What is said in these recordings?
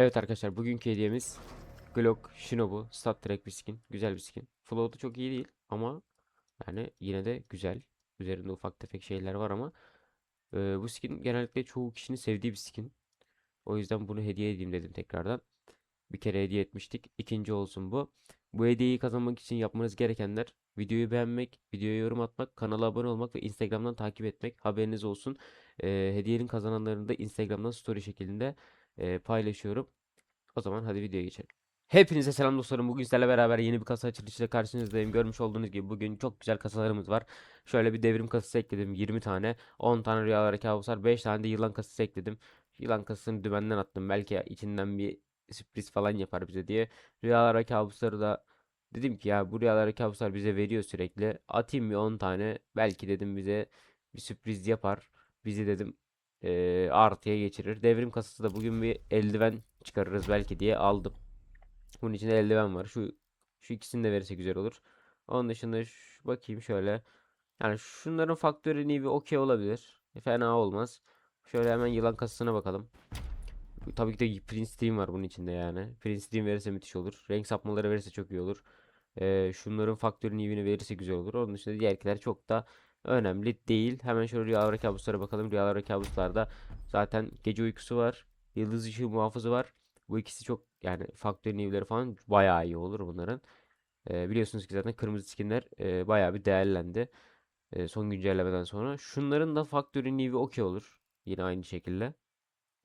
Evet arkadaşlar bugünkü hediyemiz Glock Shinobu Stat Trek bir skin. Güzel bir skin. Flow'u çok iyi değil ama yani yine de güzel. Üzerinde ufak tefek şeyler var ama e, bu skin genellikle çoğu kişinin sevdiği bir skin. O yüzden bunu hediye edeyim dedim tekrardan. Bir kere hediye etmiştik. İkinci olsun bu. Bu hediyeyi kazanmak için yapmanız gerekenler videoyu beğenmek, videoya yorum atmak, kanala abone olmak ve Instagram'dan takip etmek. Haberiniz olsun. E, hediyenin kazananlarını da Instagram'dan story şeklinde e, paylaşıyorum. O zaman hadi videoya geçelim. Hepinize selam dostlarım. Bugün sizlerle beraber yeni bir kasa açılışıyla karşınızdayım. Görmüş olduğunuz gibi bugün çok güzel kasalarımız var. Şöyle bir devrim kasası ekledim 20 tane. 10 tane rüyalar kabuslar. 5 tane de yılan kasası ekledim. Yılan kasasını dümenden attım. Belki içinden bir sürpriz falan yapar bize diye. Rüyalar kabusları da dedim ki ya bu rüyalar kabuslar bize veriyor sürekli. Atayım bir 10 tane. Belki dedim bize bir sürpriz yapar. Bizi dedim eee, artıya geçirir. Devrim kasası da bugün bir eldiven çıkarırız belki diye aldım. Bunun içinde eldiven var. Şu şu ikisini de verirse güzel olur. Onun dışında şu, bakayım şöyle. Yani şunların faktörü bir okey olabilir. Fena olmaz. Şöyle hemen yılan kasasına bakalım. Tabii ki de Prince Dream var bunun içinde yani. Prince Dream verirse müthiş olur. Renk sapmaları verirse çok iyi olur. Ee, şunların faktörü nivini verirse güzel olur. Onun dışında diğerkiler çok da önemli değil. Hemen şöyle rüyalar kabuslara bakalım. Rüyalar kabuslarda zaten gece uykusu var. Yıldız ışığı muhafızı var. Bu ikisi çok yani faktör nivleri falan bayağı iyi olur bunların. Ee, biliyorsunuz ki zaten kırmızı skinler e, bayağı bir değerlendi. e, son güncellemeden sonra. Şunların da faktörü nivi okey olur. Yine aynı şekilde.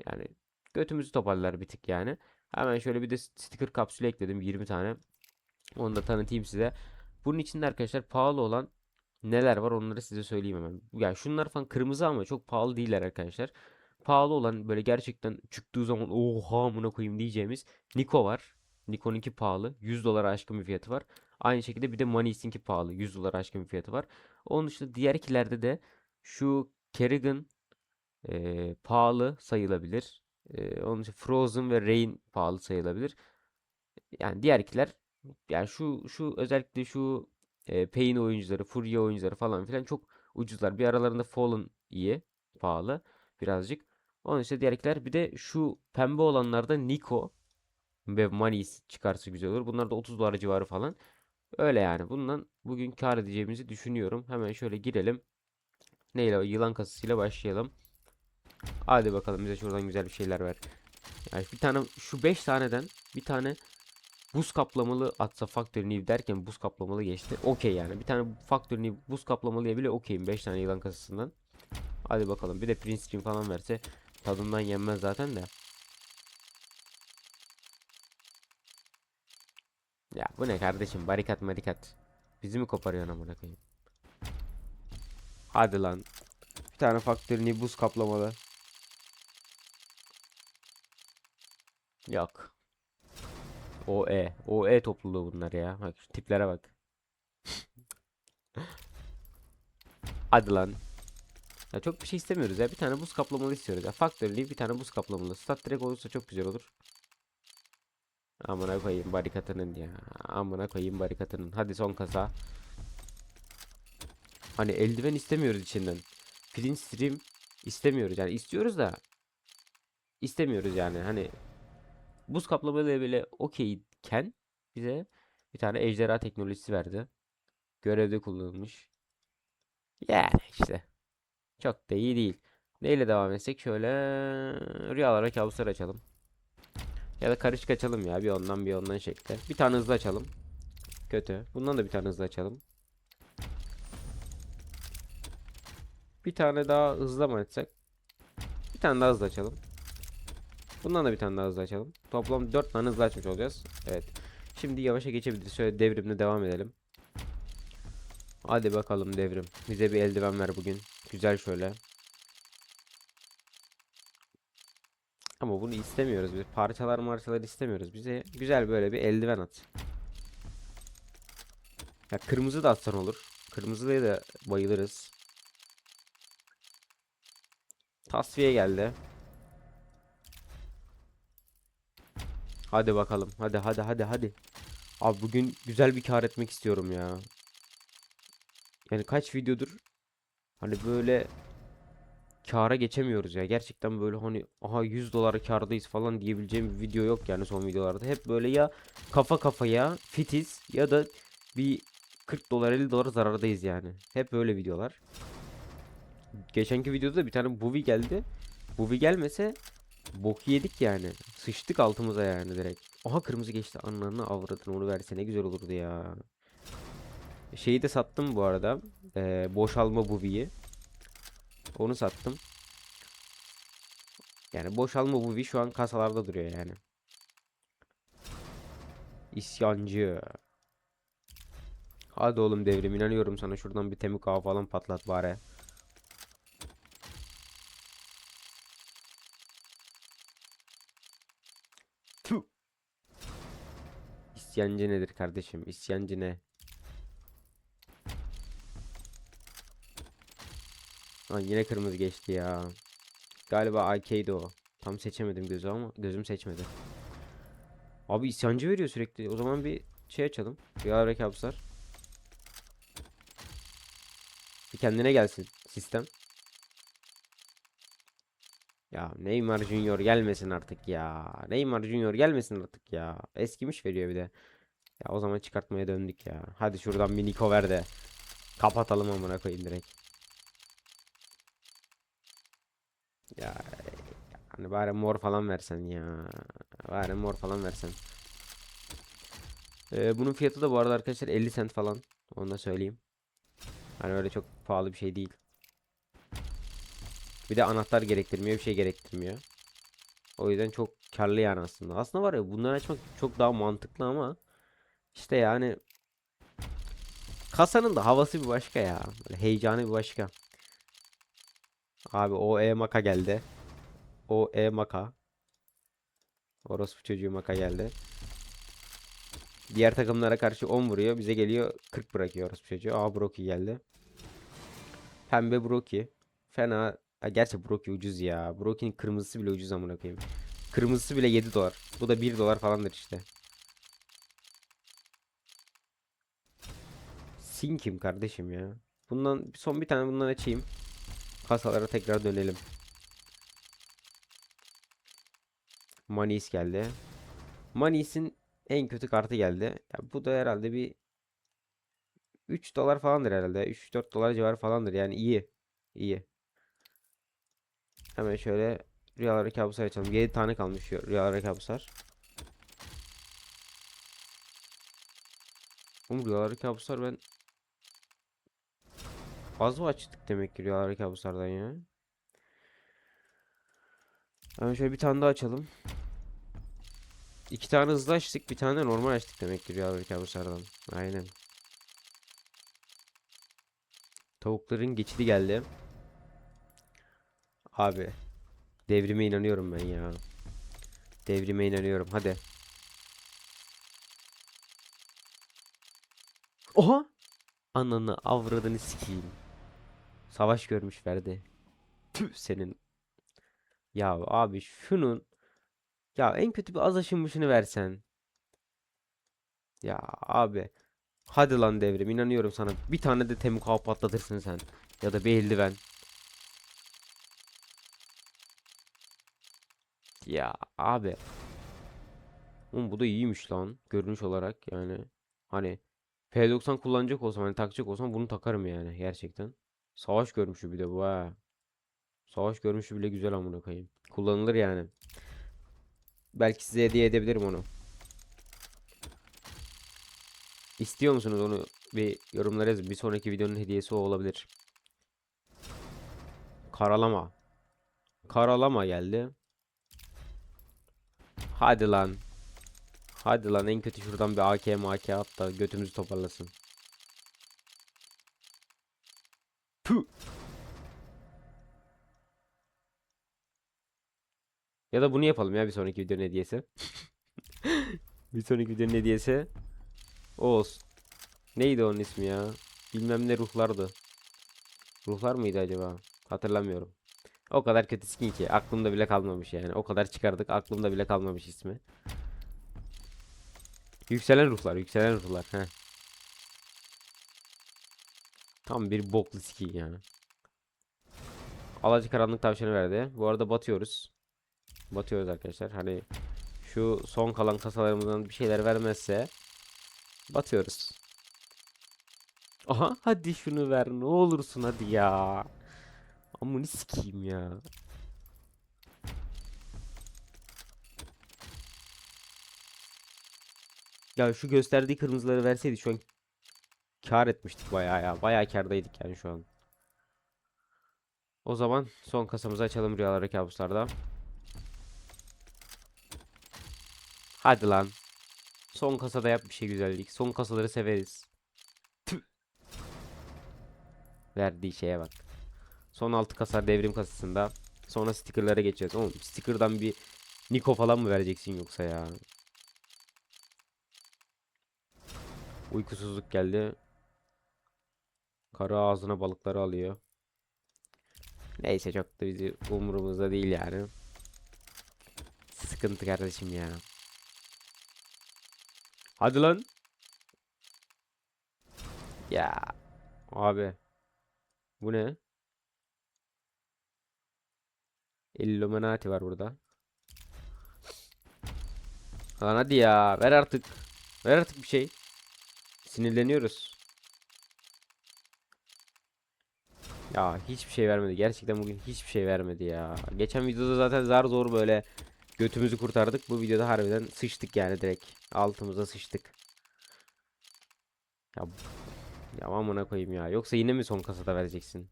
Yani götümüzü toparlar bir tık yani. Hemen şöyle bir de sticker kapsülü ekledim 20 tane. Onu da tanıtayım size. Bunun içinde arkadaşlar pahalı olan neler var onları size söyleyeyim hemen. Yani şunlar falan kırmızı ama çok pahalı değiller arkadaşlar. Pahalı olan böyle gerçekten çıktığı zaman oha amına koyayım diyeceğimiz Niko var. Niko'nunki pahalı. 100 dolara aşkın bir fiyatı var. Aynı şekilde bir de Money'sinki pahalı. 100 dolara aşkın bir fiyatı var. Onun dışında diğerkilerde de şu Kerrigan eee, pahalı sayılabilir. Eee, onun için Frozen ve Rain pahalı sayılabilir. Yani diğerkiler yani şu şu özellikle şu e, Pain oyuncuları, Furia oyuncuları falan filan çok ucuzlar. Bir aralarında Fallen iyi, pahalı birazcık. Onun işte diğerkiler bir de şu pembe olanlarda Nico ve Manis çıkarsa güzel olur. Bunlar da 30 dolar civarı falan. Öyle yani. Bundan bugün kar edeceğimizi düşünüyorum. Hemen şöyle girelim. Neyle? Yılan kasasıyla başlayalım. Hadi bakalım bize şuradan güzel bir şeyler ver. Yani bir tane şu 5 taneden bir tane buz kaplamalı atsa Factory New derken buz kaplamalı geçti. Okey yani. Bir tane Factory New buz kaplamalıya bile okeyim 5 tane yılan kasasından. Hadi bakalım. Bir de Prince Stream falan verse tadından yenmez zaten de. Ya bu ne kardeşim? Barikat marikat. Bizi mi koparıyorsun amına koyayım? Hadi lan. Bir tane Factory New buz kaplamalı. Yok. OE. OE topluluğu bunlar ya. Bak şu tiplere bak. Hadi lan. Ya çok bir şey istemiyoruz ya. Bir tane buz kaplamalı istiyoruz ya. Factory'li bir tane buz kaplamalı. Stat direkt olursa çok güzel olur. Amına koyayım barikatının ya. Amına koyayım barikatının. Hadi son kasa. Hani eldiven istemiyoruz içinden. Print stream istemiyoruz yani istiyoruz da istemiyoruz yani hani buz kaplamalı bile okeyken bize bir tane ejderha teknolojisi verdi. Görevde kullanılmış. Yani işte çok da iyi değil. Neyle devam etsek şöyle rüyalara kabuslar açalım. Ya da karışık açalım ya bir ondan bir ondan şekli. Bir tane hızlı açalım. Kötü. Bundan da bir tane hızlı açalım. Bir tane daha hızlı mı açsak? Bir tane daha hızlı açalım. Bundan da bir tane daha hızlı açalım. Toplam 4 tane hızlı açmış olacağız. Evet. Şimdi yavaşa geçebiliriz. Şöyle devrimle devam edelim. Hadi bakalım devrim. Bize bir eldiven ver bugün. Güzel şöyle. Ama bunu istemiyoruz biz. Parçalar marçalar istemiyoruz. Bize güzel böyle bir eldiven at. Ya kırmızı da atsan olur. Kırmızıya da bayılırız. Tasfiye geldi. Hadi bakalım. Hadi hadi hadi hadi. Abi bugün güzel bir kar etmek istiyorum ya. Yani kaç videodur hani böyle kâra geçemiyoruz ya. Gerçekten böyle hani aha 100 dolar kârdayız falan diyebileceğim bir video yok yani son videolarda. Hep böyle ya kafa kafaya fitiz ya da bir 40 dolar 50 dolar zarardayız yani. Hep böyle videolar. Geçenki videoda da bir tane Buvi geldi. Buvi gelmese bok yedik yani. Sıçtık altımıza yani direkt. Aha kırmızı geçti. Anlarını avradını onu verse ne güzel olurdu ya. Şeyi de sattım bu arada. Ee, boşalma Buvi'yi. Onu sattım. Yani boşalma Buvi şu an kasalarda duruyor yani. İsyancı. Hadi oğlum devrim inanıyorum sana şuradan bir temik ağa falan patlat bari. Tüh. İsyancı nedir kardeşim? İsyancı ne? Lan yine kırmızı geçti ya. Galiba AK'ydi o. Tam seçemedim gözü ama gözüm seçmedi. Abi isyancı veriyor sürekli. O zaman bir şey açalım. Rüya rekabıslar. Bir kendine gelsin sistem. Ya Neymar Junior gelmesin artık ya. Neymar Junior gelmesin artık ya. Eskimiş veriyor bir de. Ya o zaman çıkartmaya döndük ya. Hadi şuradan bir Niko ver de. Kapatalım amına koyayım direkt. Ya hani bari mor falan versen ya. Bari mor falan versen. Ee, bunun fiyatı da bu arada arkadaşlar 50 cent falan. Onu da söyleyeyim. Hani öyle çok pahalı bir şey değil. Bir de anahtar gerektirmiyor, bir şey gerektirmiyor. O yüzden çok karlı yani aslında. Aslında var ya bunları açmak çok daha mantıklı ama işte yani kasanın da havası bir başka ya. Böyle heyecanı bir başka. Abi o E maka geldi. O E maka. Orospu çocuğu maka geldi. Diğer takımlara karşı 10 vuruyor. Bize geliyor 40 bırakıyor orospu çocuğu. Aa Broky geldi. Pembe Broky. Fena. Ha, gerçi Broky ucuz ya. Broky'nin kırmızısı bile ucuz amına koyayım. Kırmızısı bile 7 dolar. Bu da 1 dolar falandır işte. Sin kim kardeşim ya? Bundan son bir tane bundan açayım. Kasalara tekrar dönelim. Manis geldi. Manis'in en kötü kartı geldi. Ya bu da herhalde bir 3 dolar falandır herhalde. 3-4 dolar civarı falandır. Yani iyi. İyi. Hemen şöyle rüyaları kabuslar açalım. 7 tane kalmış şu rüyaları kabuslar. Oğlum rüyaları kabuslar ben Az mı açtık demek ki rüyaları kabuslardan ya. Hemen şöyle bir tane daha açalım. İki tane hızlı açtık, bir tane normal açtık demek ki rüyaları kabuslardan. Aynen. Tavukların geçidi geldi. Abi. Devrime inanıyorum ben ya. Devrime inanıyorum. Hadi. Oha! Ananı avradını sikeyim. Savaş görmüş verdi. Tüh senin. Ya abi şunun ya en kötü bir az aşınmışını versen. Ya abi. Hadi lan devrim inanıyorum sana. Bir tane de temukav patlatırsın sen. Ya da bir eldiven. Ya abi. Oğlum bu da iyiymiş lan. Görünüş olarak yani. Hani P90 kullanacak olsam hani takacak olsam bunu takarım yani gerçekten. Savaş görmüşü bir de bu ha. Savaş görmüşü bile güzel amına koyayım. Kullanılır yani. Belki size hediye edebilirim onu. İstiyor musunuz onu? Bir yorumlara yazın. Bir sonraki videonun hediyesi o olabilir. Karalama. Karalama geldi. Hadi lan. Hadi lan en kötü şuradan bir AK AK at da götümüzü toparlasın. Puh. Ya da bunu yapalım ya bir sonraki videonun hediyesi. bir sonraki videonun hediyesi o olsun. Neydi onun ismi ya? Bilmem ne ruhlardı. Ruhlar mıydı acaba? Hatırlamıyorum. O kadar kötü skin ki aklımda bile kalmamış yani. O kadar çıkardık aklımda bile kalmamış ismi. Yükselen ruhlar, yükselen ruhlar. Heh. Tam bir boklu skin ya. Alacakaranlık tavşanı verdi. Bu arada batıyoruz. Batıyoruz arkadaşlar. Hani şu son kalan kasalarımızdan bir şeyler vermezse batıyoruz. Aha hadi şunu ver ne olursun hadi ya. Amını sikeyim ya. Ya şu gösterdiği kırmızıları verseydi şu an kar etmiştik bayağı ya. Bayağı kardaydık yani şu an. O zaman son kasamızı açalım rüyalar kabuslarda. Hadi lan. Son kasada yap bir şey güzellik. Son kasaları severiz. Tüh. Verdiği şeye bak. Son 6 kasa devrim kasasında. Sonra stickerlara geçeceğiz. Oğlum sticker'dan bir Niko falan mı vereceksin yoksa ya? Uykusuzluk geldi. Karı ağzına balıkları alıyor. Neyse çok da bizi umurumuzda değil yani. Sıkıntı kardeşim ya. Hadi lan. Ya. Abi. Bu ne? Illuminati var burada. Lan hadi ya. Ver artık. Ver artık bir şey. Sinirleniyoruz. Ya hiçbir şey vermedi. Gerçekten bugün hiçbir şey vermedi ya. Geçen videoda zaten zar zor böyle götümüzü kurtardık. Bu videoda harbiden sıçtık yani direkt. Altımıza sıçtık. Ya, ya amına koyayım ya. Yoksa yine mi son kasada vereceksin?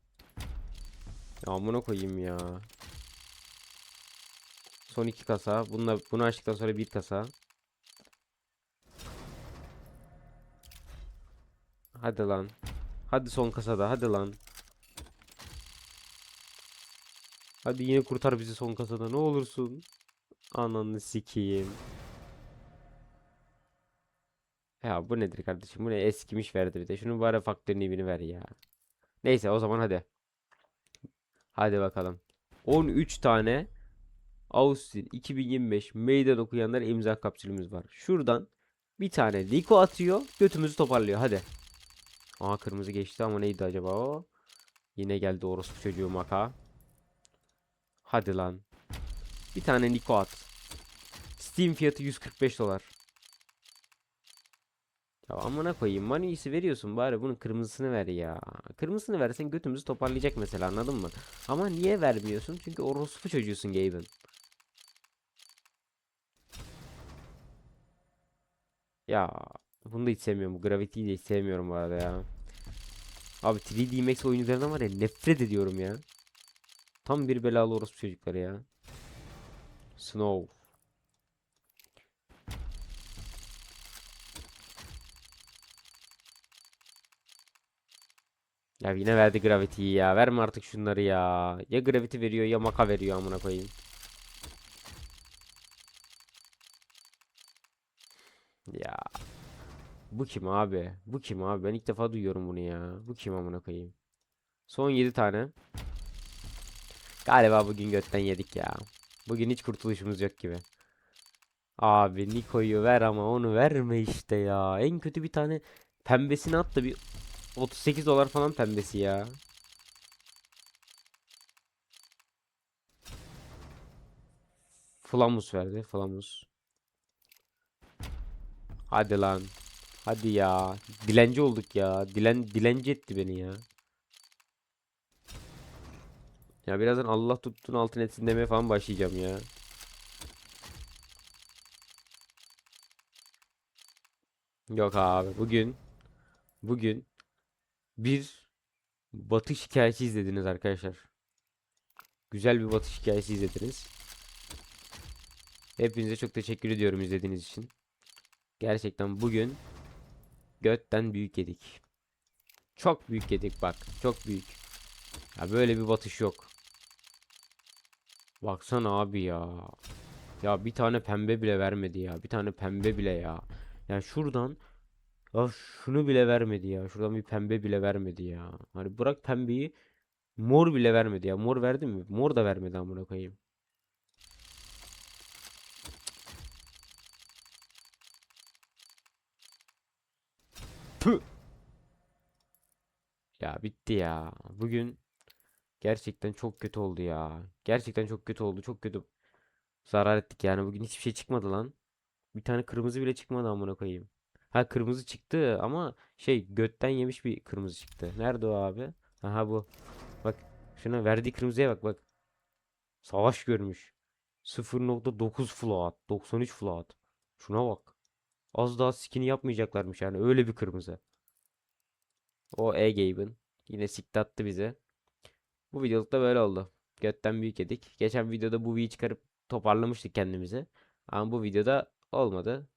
Ya amına koyayım ya. Son iki kasa. Bununla, bunu açtıktan sonra bir kasa. Hadi lan. Hadi son kasada. Hadi lan. Hadi yine kurtar bizi son kasada ne olursun. Ananı sikeyim. Ya bu nedir kardeşim? Bu ne eskimiş verdi bir de. Şunun bari faktörünü birini ver ya. Neyse o zaman hadi. Hadi bakalım. 13 tane Austin 2025 meydan okuyanlar imza kapsülümüz var. Şuradan bir tane Liko atıyor. Götümüzü toparlıyor. Hadi. Aa kırmızı geçti ama neydi acaba o? Yine geldi orospu çocuğu maka. Hadi lan. Bir tane Niko at. Steam fiyatı 145 dolar. Ya amına koyayım. Money'si veriyorsun bari bunun kırmızısını ver ya. Kırmızısını versen götümüzü toparlayacak mesela anladın mı? Ama niye vermiyorsun? Çünkü orospu çocuğusun Gaben. Ya bunu da hiç sevmiyorum. Gravity'yi de hiç sevmiyorum bu arada ya. Abi 3D Max oyuncularından var ya nefret ediyorum ya. Tam bir belalı orospu çocukları ya. Snow. Ya yine verdi Gravity'yi ya. Verme artık şunları ya. Ya Gravity veriyor ya Maka veriyor amına koyayım. Ya. Bu kim abi? Bu kim abi? Ben ilk defa duyuyorum bunu ya. Bu kim amına koyayım? Son 7 tane. Galiba bugün götten yedik ya. Bugün hiç kurtuluşumuz yok gibi. Abi Niko'yu ver ama onu verme işte ya. En kötü bir tane pembesini at da bir 38 dolar falan pembesi ya. Flamus verdi. Flamus. Hadi lan. Hadi ya. Dilenci olduk ya. Dilen dilenci etti beni ya. Ya birazdan Allah tuttuğun altın etsin demeye falan başlayacağım ya. Yok abi bugün bugün bir batış hikayesi izlediniz arkadaşlar. Güzel bir batış hikayesi izlediniz. Hepinize çok teşekkür ediyorum izlediğiniz için. Gerçekten bugün götten büyük yedik. Çok büyük yedik bak. Çok büyük. Ya böyle bir batış yok. Baksana abi ya. Ya bir tane pembe bile vermedi ya. Bir tane pembe bile ya. Ya şuradan ya şunu bile vermedi ya. Şuradan bir pembe bile vermedi ya. Hani bırak pembeyi mor bile vermedi ya. Mor verdi mi? Mor da vermedi amına koyayım. Ya bitti ya. Bugün Gerçekten çok kötü oldu ya. Gerçekten çok kötü oldu. Çok kötü zarar ettik yani. Bugün hiçbir şey çıkmadı lan. Bir tane kırmızı bile çıkmadı amına koyayım. Ha kırmızı çıktı ama şey götten yemiş bir kırmızı çıktı. Nerede o abi? Aha bu. Bak şuna verdiği kırmızıya bak bak. Savaş görmüş. 0.9 float. 93 float. Şuna bak. Az daha skin'i yapmayacaklarmış yani. Öyle bir kırmızı. O E-Gabe'in. Yine sikti attı bize. Bu videoluk da böyle oldu. Götten büyük yedik. Geçen videoda bu V'yi çıkarıp toparlamıştık kendimizi. Ama bu videoda olmadı.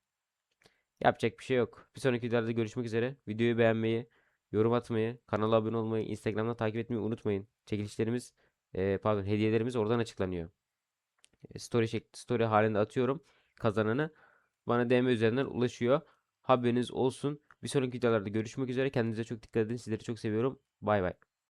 Yapacak bir şey yok. Bir sonraki videolarda görüşmek üzere. Videoyu beğenmeyi, yorum atmayı, kanala abone olmayı, Instagram'dan takip etmeyi unutmayın. Çekilişlerimiz, eee, pardon hediyelerimiz oradan açıklanıyor. E, Story story halinde atıyorum kazananı. Bana DM üzerinden ulaşıyor. Haberiniz olsun. Bir sonraki videolarda görüşmek üzere. Kendinize çok dikkat edin. Sizleri çok seviyorum. Bay bay.